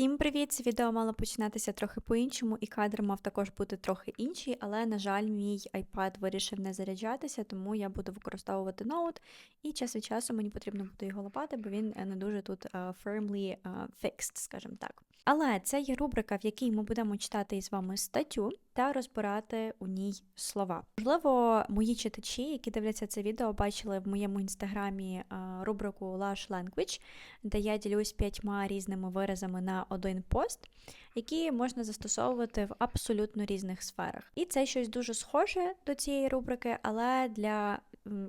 Всім привіт! Це відео мало починатися трохи по-іншому, і кадр мав також бути трохи інший, але, на жаль, мій iPad вирішив не заряджатися, тому я буду використовувати ноут, і час від часу мені потрібно буде його лопати, бо він е, не дуже тут е, firmly е, fixed, скажімо так. Але це є рубрика, в якій ми будемо читати із вами статтю та розбирати у ній слова. Можливо, мої читачі, які дивляться це відео, бачили в моєму інстаграмі рубрику Lush Language, де я ділюсь п'ятьма різними виразами на один пост, які можна застосовувати в абсолютно різних сферах. І це щось дуже схоже до цієї рубрики, але для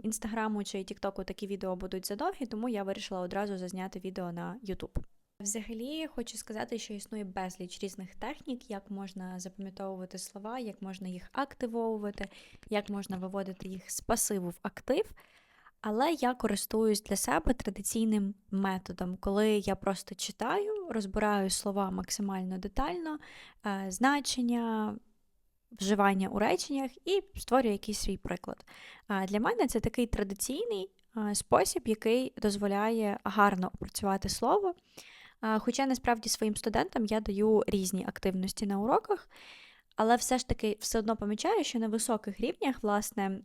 інстаграму чи тіктоку такі відео будуть задовгі, тому я вирішила одразу зазняти відео на YouTube. Взагалі, хочу сказати, що існує безліч різних технік, як можна запам'ятовувати слова, як можна їх активовувати, як можна виводити їх з пасиву в актив. Але я користуюсь для себе традиційним методом, коли я просто читаю, розбираю слова максимально детально, е, значення, вживання у реченнях і створюю якийсь свій приклад. А Для мене це такий традиційний е, спосіб, який дозволяє гарно опрацювати слово. Хоча насправді своїм студентам я даю різні активності на уроках, але все ж таки все одно помічаю, що на високих рівнях, власне,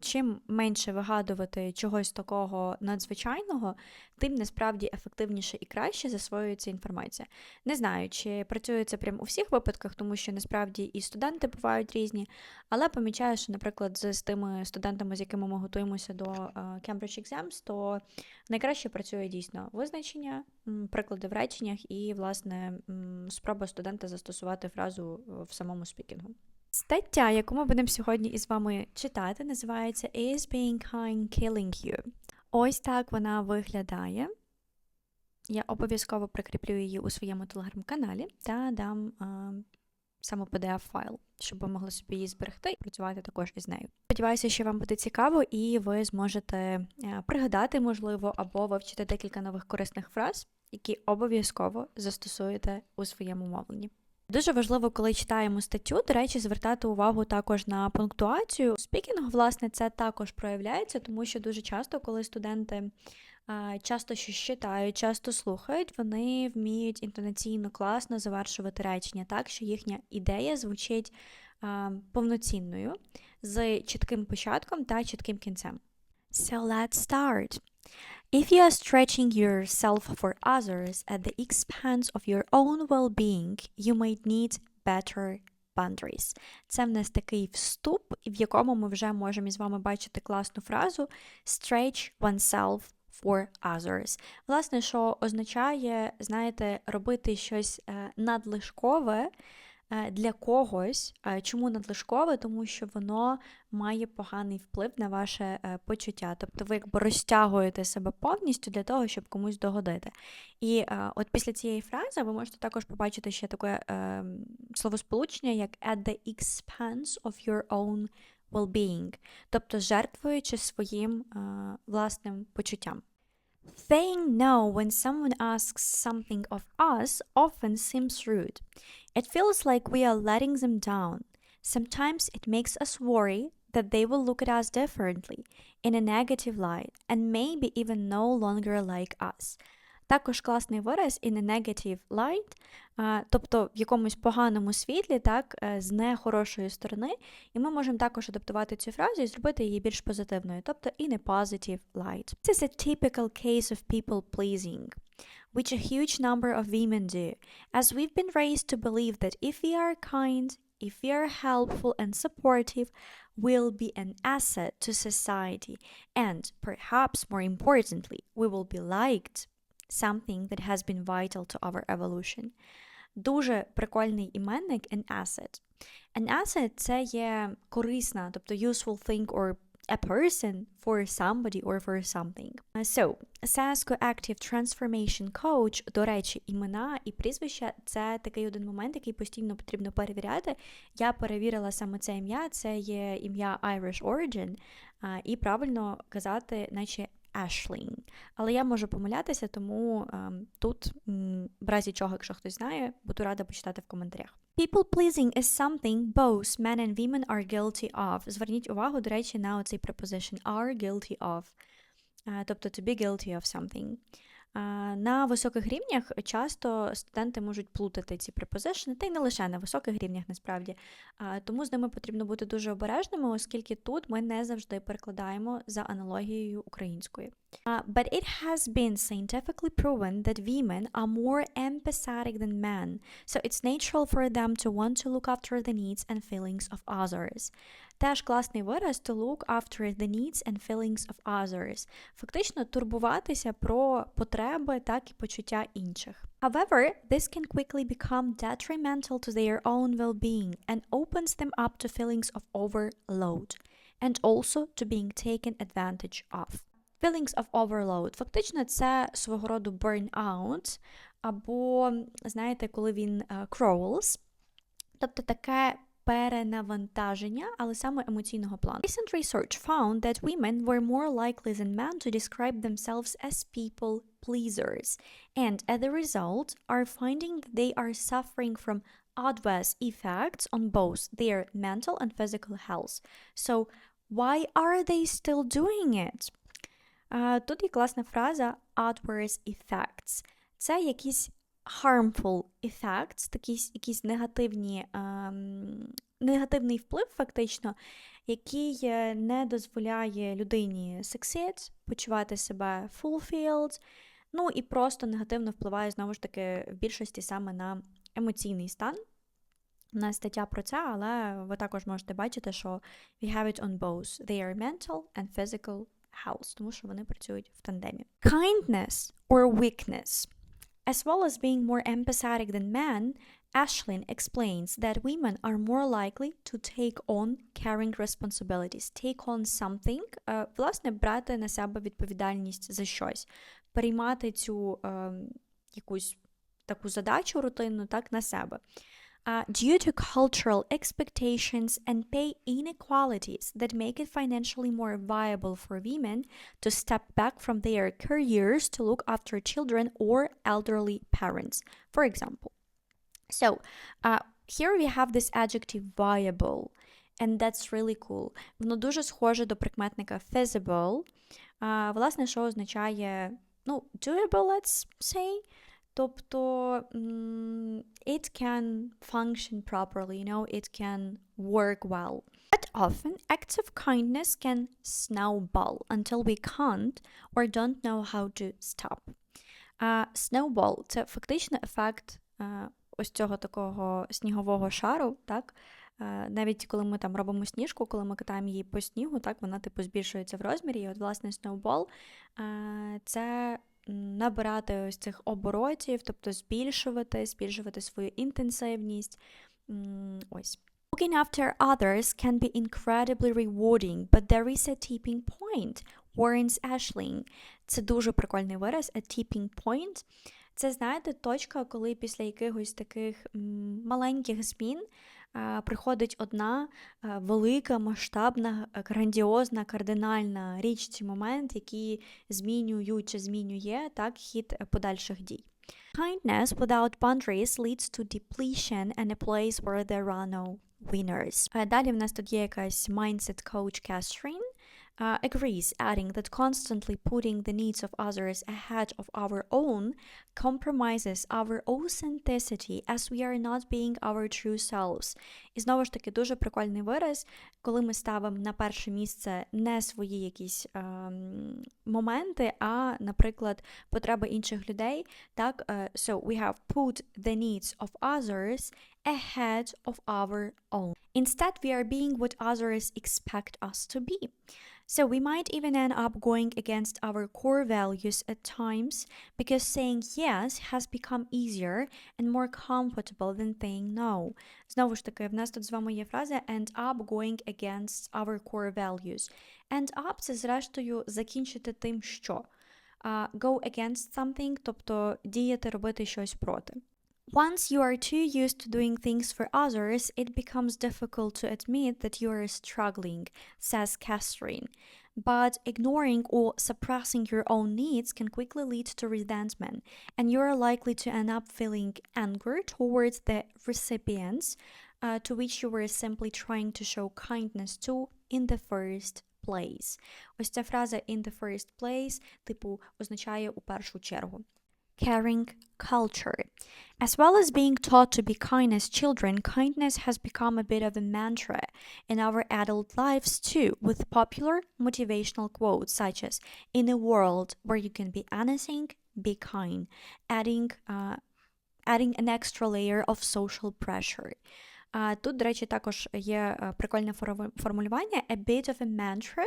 чим менше вигадувати чогось такого надзвичайного, тим насправді ефективніше і краще засвоюється інформація. Не знаю, чи працює це прямо у всіх випадках, тому що насправді і студенти бувають різні, але помічаю, що, наприклад, з, тими студентами, з якими ми готуємося до е, Cambridge Exams, то найкраще працює дійсно визначення, приклади в реченнях і, власне, спроба студента застосувати фразу е, в самому спікінгу. Стаття, яку ми будемо сьогодні із вами читати, називається Is being kind killing you? Ось так вона виглядає. Я обов'язково прикріплю її у своєму телеграм-каналі та дам а, саме PDF-файл, щоб ви могли собі її зберегти і працювати також із нею. Сподіваюся, що вам буде цікаво, і ви зможете е, пригадати, можливо, або вивчити декілька нових корисних фраз, які обов'язково застосуєте у своєму мовленні. Дуже важливо, коли читаємо статтю, до речі, звертати увагу також на пунктуацію. Спікінг, власне, це також проявляється, тому що дуже часто, коли студенти часто щось читають, часто слухають, вони вміють інтонаційно класно завершувати речення, так що їхня ідея звучить повноцінною з чітким початком та чітким кінцем. So let's start. If you are stretching yourself for others at the expense of your own well-being, you might need better boundaries. Це в нас такий вступ, в якому ми вже можемо із вами бачити класну фразу stretch oneself for others. Власне, що означає, знаєте, робити щось е, надлишкове е, для когось. Е, Чому надлишкове? Тому що воно має поганий вплив на ваше е, почуття. Тобто ви якби розтягуєте себе повністю для того, щоб комусь догодити. І е, от після цієї фрази ви можете також побачити ще таке е, словосполучення, як at the expense of your own well-being, тобто жертвуючи своїм е, власним почуттям. Saying no when someone asks something of us often seems rude. It feels like we are letting them down. Sometimes it makes us worry that they will look at us differently, in a negative light, and maybe even no longer like us. Також класний вираз in a negative light, тобто в якомусь поганому світлі, так, е, з нехорошої сторони, і ми можемо також адаптувати цю фразу і зробити її більш позитивною, тобто in a positive light. This is a typical case of people pleasing, which a huge number of women do, as we've been raised to believe that if we are kind, if we are helpful and supportive, we'll be an asset to society, and perhaps more importantly, we will be liked something that has been vital to our evolution. Дуже прикольний іменник an asset. An asset – це є корисна, тобто useful thing or a person for somebody or for something. So, Sasko Active Transformation Coach, до речі, імена і прізвища – це такий один момент, який постійно потрібно перевіряти. Я перевірила саме це ім'я, це є ім'я Irish Origin, і правильно казати, наче Ashling. Але я можу помилятися, тому ем, тут, в разі чого, якщо хтось знає, буду рада почитати в коментарях. People pleasing is something both men and women are guilty of. Зверніть увагу, до речі, на guilty of. Е, Тобто to be guilty of something. На високих рівнях часто студенти можуть плутати ці препозишни, та й не лише на високих рівнях насправді. Тому з ними потрібно бути дуже обережними, оскільки тут ми не завжди перекладаємо за аналогією української. But it has been scientifically proven that women are more empathetic than men, so it's natural for them to want to look after the needs and feelings of others. Теж класний вираз to look after the needs and feelings of others. Фактично турбуватися про потреби, так і почуття інших. However, this can quickly become detrimental to their own well-being and opens them up to feelings of overload and also to being taken advantage of. Feelings of overload. Фактично, це свого роду burnout, або, знаєте, коли він uh, crawls, тобто таке перенавантаження, але саме емоційного плану. Recent research found that women were more likely than men to describe themselves as people pleasers, and as a result, are finding that they are suffering from adverse effects on both their mental and physical health. So, why are they still doing it? Uh, тут є класна фраза adverse effects. Це якісь harmful effects, такі, якісь негативні, ем, негативний вплив, фактично, який не дозволяє людині succeed, почувати себе fulfilled, ну і просто негативно впливає, знову ж таки, в більшості саме на емоційний стан. У нас стаття про це, але ви також можете бачити, що we have it on both their mental and physical health, тому що вони працюють в тандемі. Kindness or weakness. As well as being more empathetic than men, Ashlyn explains that women are more likely to take on caring responsibilities, take on something, uh, власне, брати на себе відповідальність за щось, приймати цю uh, якусь таку задачу рутинну так на себе. Uh, due to cultural expectations and pay inequalities that make it financially more viable for women to step back from their careers to look after children or elderly parents, for example. So, uh, here we have this adjective viable, and that's really cool. Воно дуже схоже до прикметника feasible, uh, власне, що означає, ну, doable, let's say. Тобто it can function properly, you know, it can work well. But often acts of kindness can snowball until we can't or don't know how to stop. Uh, snowball – це фактично ефект ось цього такого снігового шару, так? Навіть коли ми там робимо сніжку, коли ми катаємо її по снігу, так, вона типу збільшується в розмірі. І от, власне, uh, – це набирати ось цих оборотів, тобто збільшувати, збільшувати свою інтенсивність. Ось. Looking after others can be incredibly rewarding, but there is a tipping point, warns Ashling. Це дуже прикольний вираз, a tipping point. Це, знаєте, точка, коли після якихось таких маленьких змін приходить одна велика, масштабна, грандіозна, кардинальна річ чи момент, які змінюють чи змінює так хід подальших дій. Kindness without boundaries leads to depletion and a place where there are no winners. Далі в нас тут є якась mindset coach Catherine, uh, agrees, adding that constantly putting the needs of others ahead of our own compromises our authenticity as we are not being our true selves. І знову ж таки дуже прикольний вираз, коли ми ставимо на перше місце не свої якісь ем, моменти, а, наприклад, потреби інших людей. Так, uh, so we have put the needs of others ahead of our own. Instead, we are being what others expect us to be. So we might even end up going against our core values at times because saying yes has become easier and more comfortable than saying no. Знову ж таки, в нас тут з вами є фраза end up going against our core values. End up – це зрештою закінчити тим, що. Uh, go against something, тобто діяти, робити щось проти. Once you are too used to doing things for others, it becomes difficult to admit that you are struggling, says Catherine. But ignoring or suppressing your own needs can quickly lead to resentment, and you are likely to end up feeling anger towards the recipients uh, to which you were simply trying to show kindness to in the first place. Ось ця фраза in the first place, типу, означає у першу чергу. Caring culture. As well as being taught to be kind as children, kindness has become a bit of a mantra in our adult lives too, with popular motivational quotes such as In a world where you can be anything, be kind, adding, uh, adding an extra layer of social pressure. А тут, до речі, також є е, прикольне форо- формулювання a bit of a mantra,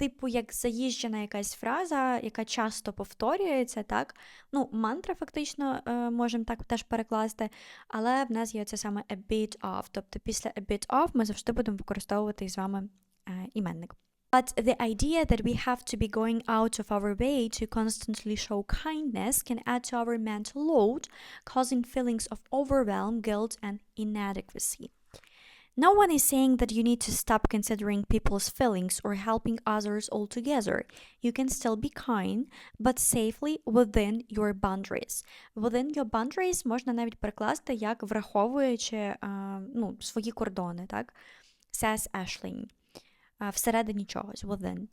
типу як заїжджена якась фраза, яка часто повторюється, так? Ну, мантра фактично е, можемо так теж перекласти, але в нас є це саме a bit of, тобто після a bit of ми завжди будемо використовувати з вами е, іменник. But the idea that we have to be going out of our way to constantly show kindness can add to our mental load, causing feelings of overwhelm, guilt, and inadequacy. No one is saying that you need to stop considering people's feelings or helping others altogether. You can still be kind, but safely within your boundaries. Within your boundaries можна навіть перекласти як враховуючи е, ну, свої кордони, так? Says Ashley. Е, всередині чогось, within.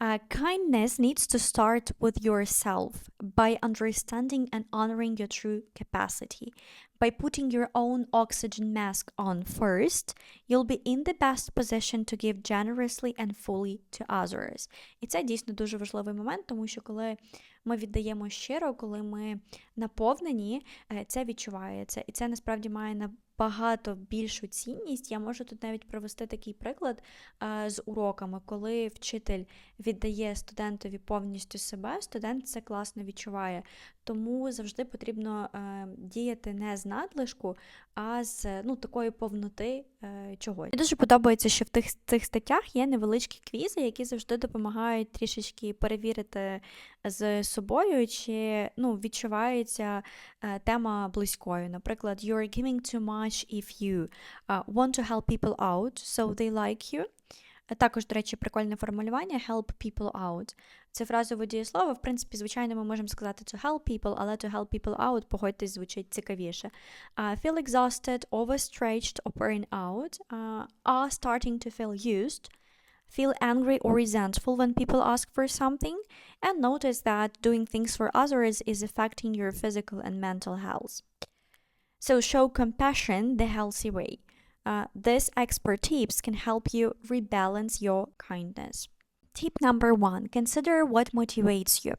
Uh, kindness needs to start with yourself by understanding and honoring your true capacity. By putting your own oxygen mask on first, you'll be in the best position to give generously and fully to others. І це дійсно дуже важливий момент, тому що коли ми віддаємо щиро, коли ми наповнені, е, це відчувається. І це насправді має набагато більшу цінність. Я можу тут навіть провести такий приклад е, з уроками, коли вчитель віддає студентові повністю себе, студент це класно відчуває. Тому завжди потрібно е, діяти не з надлишку, а з ну, такої повноти е, чогось. Мені дуже подобається, що в тих цих статтях є невеличкі квізи, які завжди допомагають трішечки перевірити з собою, чи ну, відчувається е, тема близькою. Наприклад, you're giving too much if you uh, want to help people out, so they like you. Також, до речі, прикольне формулювання help people out. Це фразове дієслово, в принципі, звичайно, ми можемо сказати to help people, але to help people out, погодьтесь, звучить цікавіше. Uh, feel exhausted, overstretched or burn out, uh, are starting to feel used, feel angry or resentful when people ask for something, and notice that doing things for others is affecting your physical and mental health. So show compassion the healthy way. Uh, this expert tips can help you rebalance your kindness. Tip number one consider what motivates you.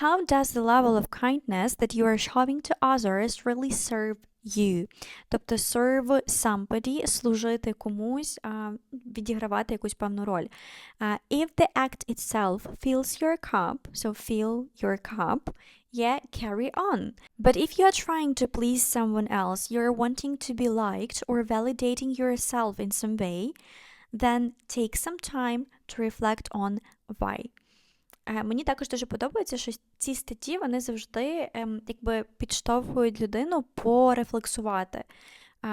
How does the level of kindness that you are showing to others really serve you? Тобто serve somebody, служити комусь, uh, відігравати якусь певну роль. Uh, if the act itself fills your cup, so fill your cup, yeah, carry on. But if you are trying to please someone else, you're wanting to be liked or validating yourself in some way, then take some time to reflect on why. Е, Мені також дуже подобається, що ці статті вони завжди ем, якби підштовхують людину порефлексувати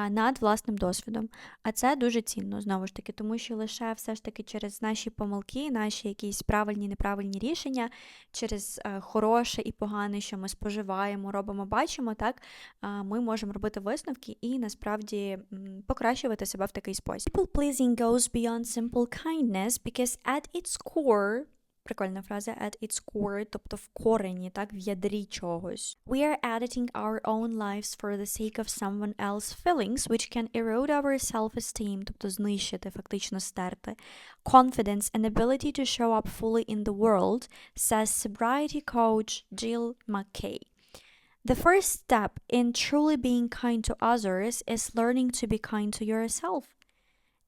над власним досвідом. А це дуже цінно, знову ж таки, тому що лише все ж таки через наші помилки, наші якісь правильні неправильні рішення, через е, хороше і погане, що ми споживаємо, робимо, бачимо, так е, ми можемо робити висновки і насправді покращувати себе в такий спосіб. People pleasing goes beyond simple kindness because at its core Прикольна фраза at its core, тобто в корені, так, в ядрі чогось. We are editing our own lives for the sake of someone else's feelings, which can erode our self-esteem, тобто знищити, фактично стерти. Confidence and ability to show up fully in the world, says sobriety coach Jill McKay. The first step in truly being kind to others is learning to be kind to yourself.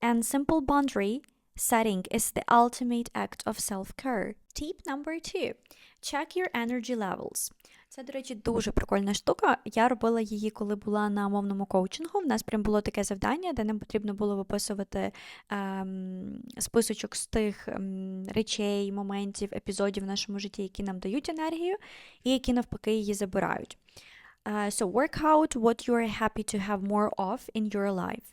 And simple boundary setting is the ultimate act of self-care. Tip number two. Check your energy levels. Це, до речі, дуже прикольна штука. Я робила її, коли була на мовному коучингу. У нас прям було таке завдання, де нам потрібно було виписувати ем, списочок з тих ем, речей, моментів, епізодів в нашому житті, які нам дають енергію, і які навпаки її забирають. Uh, so work out what you are happy to have more of in your life.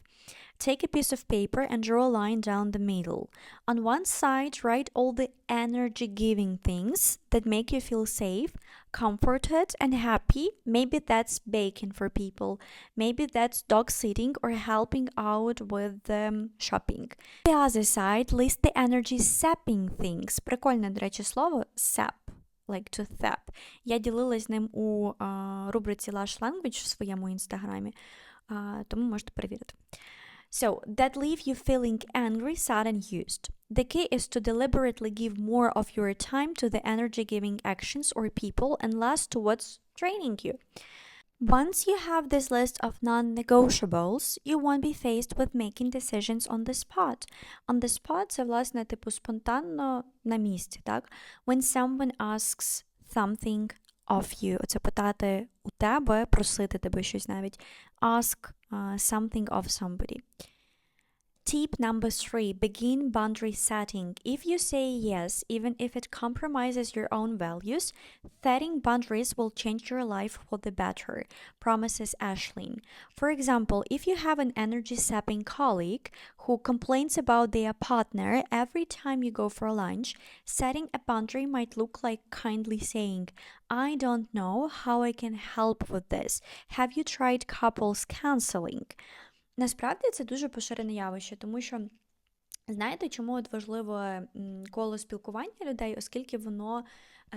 Take a piece of paper and draw a line down the middle. On one side, write all the energy giving things that make you feel safe, comforted and happy. Maybe that's baking for people. Maybe that's dog sitting or helping out with um, shopping. The other side, list the energy sapping things. Прикольне, до речі, слово sap. Like to thap. Я ділилась ним у а, рубриці Lush Language в своєму інстаграмі, а, тому можете перевірити. So, that leave you feeling angry, sad, and used. The key is to deliberately give more of your time to the energy giving actions or people and less to what's draining you. Once you have this list of non negotiables, you won't be faced with making decisions on the spot. On the spot це, власне, типу спонтанно на місці, так? When someone asks something of you, це питати у тебе, просити тебе щось навіть. Ask uh, something of somebody. Tip number three begin boundary setting. If you say yes, even if it compromises your own values, setting boundaries will change your life for the better, promises Ashleen. For example, if you have an energy sapping colleague who complains about their partner every time you go for lunch, setting a boundary might look like kindly saying, I don't know how I can help with this. Have you tried couples counseling? Насправді це дуже поширене явище, тому що знаєте, чому от важливо коло спілкування людей, оскільки воно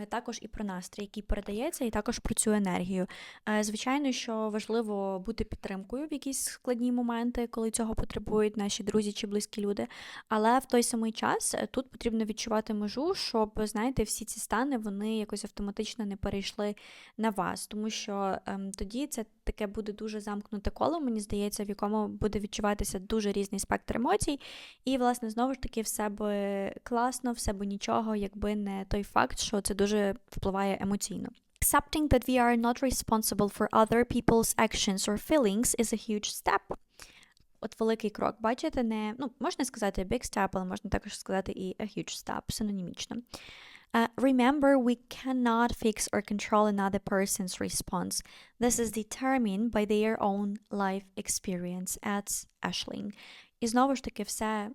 також і про настрій, який передається, і також про цю енергію. Е, Звичайно, що важливо бути підтримкою в якісь складні моменти, коли цього потребують наші друзі чи близькі люди. Але в той самий час е, тут потрібно відчувати межу, щоб знаєте, всі ці стани вони якось автоматично не перейшли на вас, тому що ем, тоді це таке буде дуже замкнуте коло, мені здається, в якому буде відчуватися дуже різний спектр емоцій. І, власне, знову ж таки, все би класно, все би нічого, якби не той факт, що це дуже впливає емоційно. Accepting that we are not responsible for other people's actions or feelings is a huge step. От великий крок, бачите, не ну, можна сказати big step, але можна також сказати і a huge step, синонімічно. Uh, remember, we cannot fix or control another person's response. This is determined by their own life experience, adds Ashling. І знову ж таки, все,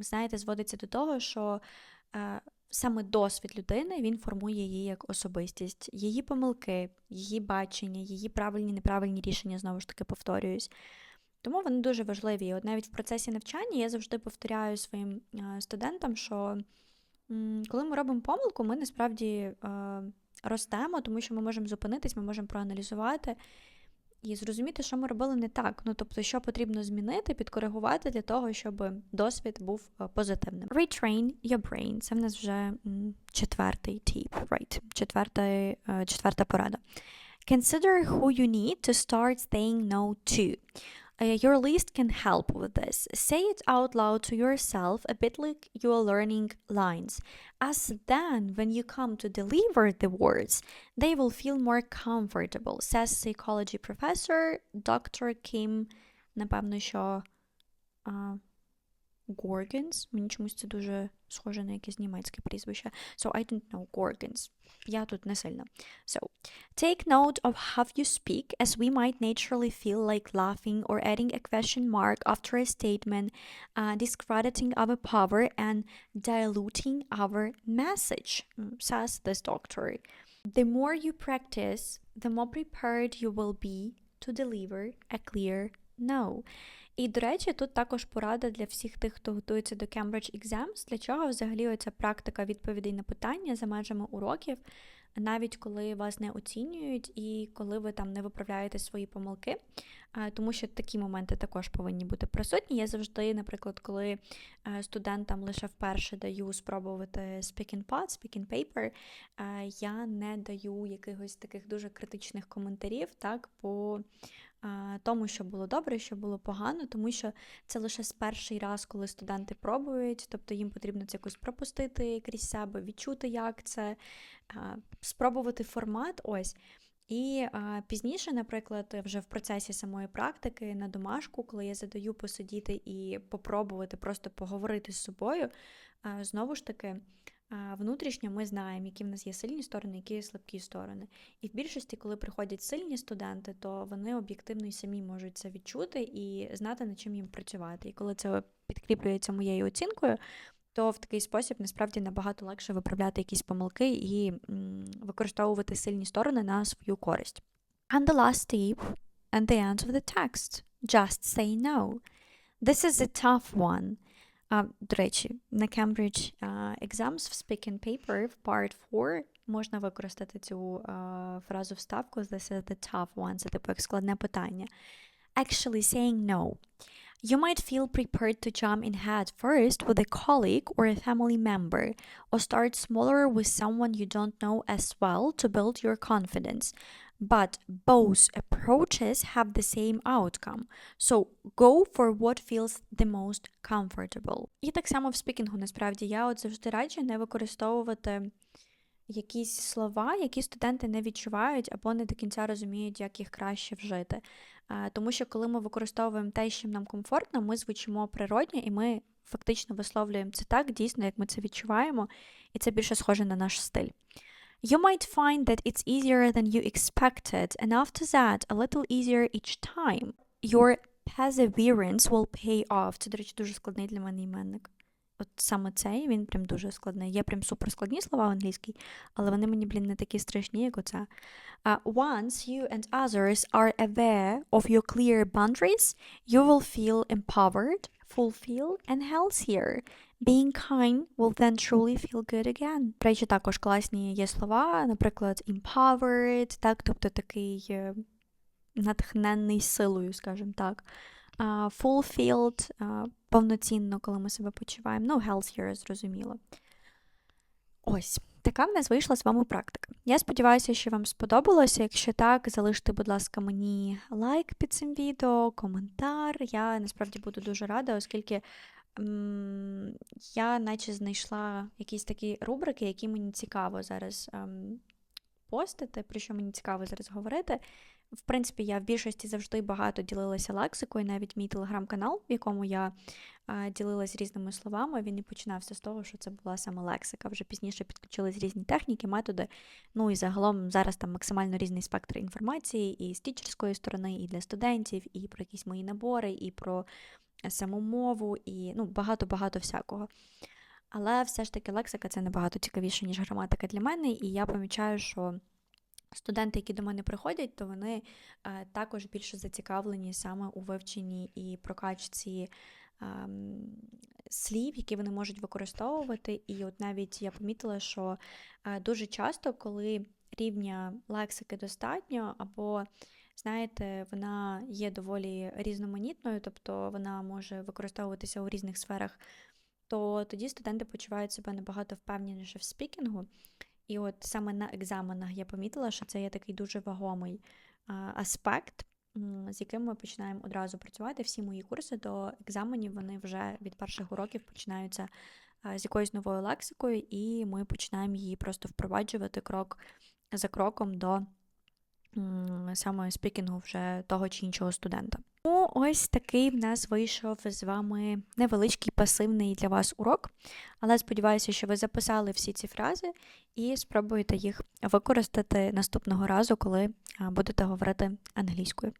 знаєте, зводиться до того, що е, саме досвід людини він формує її як особистість, її помилки, її бачення, її правильні, неправильні рішення, знову ж таки, повторююсь. Тому вони дуже важливі. От навіть в процесі навчання я завжди повторяю своїм е, студентам, що коли ми робимо помилку, ми насправді е, ростемо, тому що ми можемо зупинитись, ми можемо проаналізувати і зрозуміти, що ми робили не так. Ну тобто, що потрібно змінити, підкоригувати для того, щоб досвід був е, позитивним. Retrain your brain. Це в нас вже четвертий тіп, right? Четверта, е, четверта порада. Consider who you need to start saying no to. Uh, your list can help with this. Say it out loud to yourself, a bit like you are learning lines. As then, when you come to deliver the words, they will feel more comfortable, says psychology professor Dr. Kim, напевно, що uh, Gorgons. Мені чомусь це дуже схоже на якесь німецьке прізвище. So I don't know Gorgons. Я тут не сильно. So, take note of how you speak, as we might naturally feel like laughing or adding a question mark after a statement, uh, discrediting our power and diluting our message, mm, says this doctor. The more you practice, the more prepared you will be to deliver a clear no. І, до речі, тут також порада для всіх тих, хто готується до Cambridge Exams, для чого взагалі оця практика відповідей на питання за межами уроків, навіть коли вас не оцінюють і коли ви там не виправляєте свої помилки, тому що такі моменти також повинні бути присутні. Я завжди, наприклад, коли е, студентам лише вперше даю спробувати speak in pod, speak in paper, е, я не даю якихось таких дуже критичних коментарів, так, по тому, що було добре, що було погано, тому що це лише з перший раз, коли студенти пробують, тобто їм потрібно це якось пропустити крізь себе, відчути, як це, спробувати формат. ось. І а, пізніше, наприклад, вже в процесі самої практики на домашку, коли я задаю посидіти і попробувати просто поговорити з собою, а, знову ж таки. Внутрішньо ми знаємо, які в нас є сильні сторони, які є слабкі сторони. І в більшості, коли приходять сильні студенти, то вони об'єктивно і самі можуть це відчути і знати, над чим їм працювати. І коли це підкріплюється моєю оцінкою, то в такий спосіб насправді набагато легше виправляти якісь помилки і використовувати сильні сторони на свою користь. And the last tip, and the end of the text. Just say no. This is a tough one. А, до речі, на Cambridge а, Exams в Speaking Paper в Part 4 можна використати цю а, фразу вставку This is the tough one. Це типу як складне питання. Actually saying no. You might feel prepared to jump in head first with a colleague or a family member, or start smaller with someone you don't know as well to build your confidence. But both approaches have the same outcome. So go for what feels the most comfortable. І так само в спікінгу, насправді, я от завжди раджу не використовувати якісь слова, які студенти не відчувають або не до кінця розуміють, як їх краще вжити. Тому що коли ми використовуємо те, що нам комфортно, ми звучимо природньо і ми фактично висловлюємо це так, дійсно, як ми це відчуваємо, і це більше схоже на наш стиль. You might find that it's easier than you expected, and after that, a little easier each time. Your perseverance will pay off. Це, до речі, дуже складний для мене іменник. От саме цей, він прям дуже складний. Є прям суперскладні слова в англійській, але вони мені, блін, не такі страшні, як оце. Uh, once you and others are aware of your clear boundaries, you will feel empowered, fulfilled, and healthier. Being kind will then truly feel good again. До речі, також класні є слова, наприклад, empowered, так, тобто такий е, натхненний силою, скажімо так. Uh, fulfilled, uh, повноцінно, коли ми себе почуваємо. Ну, healthier, зрозуміло. Ось, така в нас вийшла з вами практика. Я сподіваюся, що вам сподобалося. Якщо так, залиште, будь ласка, мені лайк під цим відео, коментар. Я насправді буду дуже рада, оскільки м, я наче знайшла якісь такі рубрики, які мені цікаво зараз ем, постити, про що мені цікаво зараз говорити. В принципі, я в більшості завжди багато ділилася лексикою, навіть мій телеграм-канал, в якому я ділилась різними словами, він і починався з того, що це була саме лексика. Вже пізніше підключились різні техніки, методи. Ну і загалом зараз там максимально різний спектр інформації і з тічерської сторони, і для студентів, і про якісь мої набори, і про саму мову, і ну, багато-багато всякого. Але все ж таки лексика це набагато цікавіше, ніж граматика для мене, і я помічаю, що. Студенти, які до мене приходять, то вони е, також більше зацікавлені саме у вивченні і прокачці е, слів, які вони можуть використовувати. І от навіть я помітила, що е, дуже часто, коли рівня лексики достатньо, або, знаєте, вона є доволі різноманітною, тобто вона може використовуватися у різних сферах, то тоді студенти почувають себе набагато впевненіше в спікінгу. І от саме на екзаменах я помітила, що це є такий дуже вагомий аспект, з яким ми починаємо одразу працювати. Всі мої курси до екзаменів вони вже від перших уроків починаються з якоюсь новою лексикою, і ми починаємо її просто впроваджувати крок за кроком до саме спікінгу вже того чи іншого студента. Ну, ось такий в нас вийшов з вами невеличкий пасивний для вас урок, але сподіваюся, що ви записали всі ці фрази і спробуєте їх використати наступного разу, коли будете говорити англійською.